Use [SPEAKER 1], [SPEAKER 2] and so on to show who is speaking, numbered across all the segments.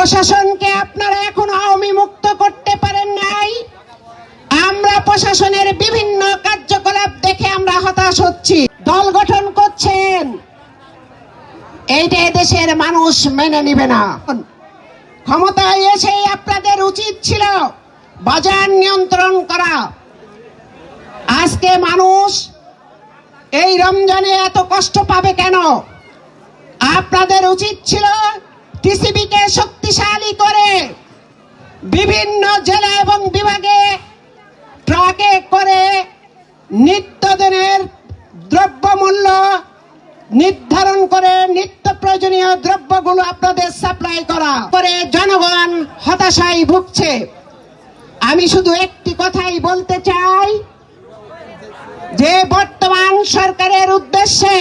[SPEAKER 1] প্রশাসনকে আপনারা এখনও আওয়ামী মুক্ত করতে পারেন নাই। আমরা প্রশাসনের বিভিন্ন কার্যকলাপ দেখে আমরা হতাশ হচ্ছি। দল গঠন করছেন। এইটা দেশের মানুষ মেনে নিবে না। ক্ষমতায় এসেই আপনাদের উচিত ছিল বাজার নিয়ন্ত্রণ করা। আজকে মানুষ এই রমজানে এত কষ্ট পাবে কেন? আপনাদের উচিত ছিল টিসিবিকে শক্তিশালী করে বিভিন্ন জেলা এবং বিভাগে ট্রাকে করে নিত্যদিনের দ্রব্যমূল্য নির্ধারণ করে নিত্য প্রয়োজনীয় দ্রব্যগুলো আপনাদের সাপ্লাই করা করে জনগণ হতাশায় ভুগছে। আমি শুধু একটি কথাই বলতে চাই যে বর্তমান সরকারের উদ্দেশ্যে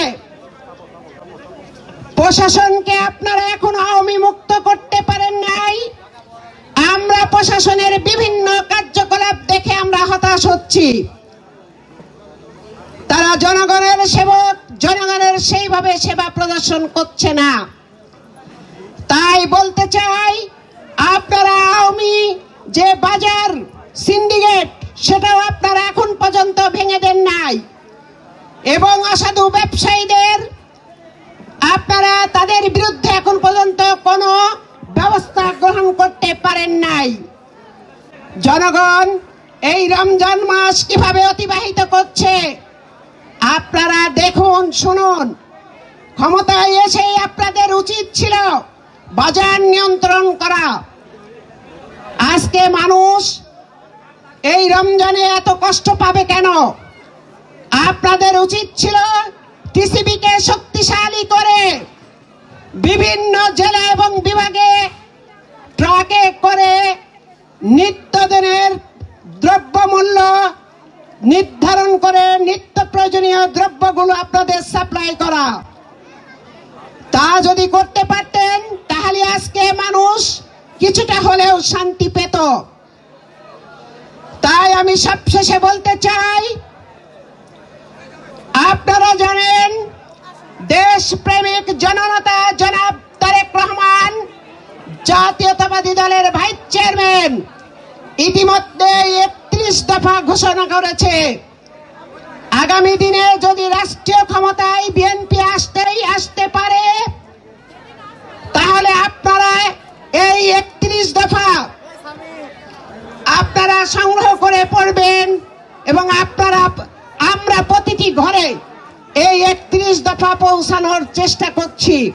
[SPEAKER 1] প্রশাসনকে আপনারা এখন আওয়ামী মুক্ত করতে পারেন নাই। আমরা প্রশাসনের বিভিন্ন কার্যকলাপ দেখে আমরা হতাশ হচ্ছি। তারা জনগণের সেবক, জনগণের সেইভাবে সেবা প্রদর্শন করছে না। তাই বলতে চাই, আপনারা আওয়ামী যে বাজার সিন্ডিকেট, সেটাও আপনারা এখন পর্যন্ত ভেঙে দেন নাই। এবং অসাধু ব্যবসায়ীদের আপনারা তাদের বিরুদ্ধে এখন পর্যন্ত কোনো ব্যবস্থা গ্রহণ করতে পারেন নাই। জনগণ, এই রমজান মাস কীভাবে অতিবাহিত করছে? আপনারা দেখুন, শুনুন। ক্ষমতায় এসেই আপনাদের উচিত ছিল বাজার নিয়ন্ত্রণ করা। আজকে মানুষ এই রমজানে এত কষ্ট পাবে কেন? আপনাদের উচিত ছিল টিসিবিকে শক্তিশালী করে বিভিন্ন জেলা এবং বিভাগে ট্রাকে করে নিত্যদিনের দ্রব্যমূল্য নির্ধারণ করে নিত্য প্রয়োজনীয় দ্রব্যগুলো আপনাদের সাপ্লাই করা। তা যদি করতে পারতেন, তাহলে আজকে মানুষ কিছুটা হলেও শান্তি পেত। তাই আমি সবশেষে বলতে চাই, আপনারা জানেন দেশ প্রেমিক জননেতা জনাব জাতীয়তাবাদী দলের ভাইস চেয়ারম্যান ইতিমধ্যে একত্রিশ দফা ঘোষণা করেছে। আগামী দিনে যদি রাষ্ট্রীয় ক্ষমতায় বিএনপি আসতেই আসতে পারে, তাহলে আপনারা এই একত্রিশ দফা আপনারা সংগ্রহ করে পড়বেন এবং আপনারা, আমরা প্রতিটি ঘরে এই একত্রিশ দফা পৌঁছানোর চেষ্টা করছি।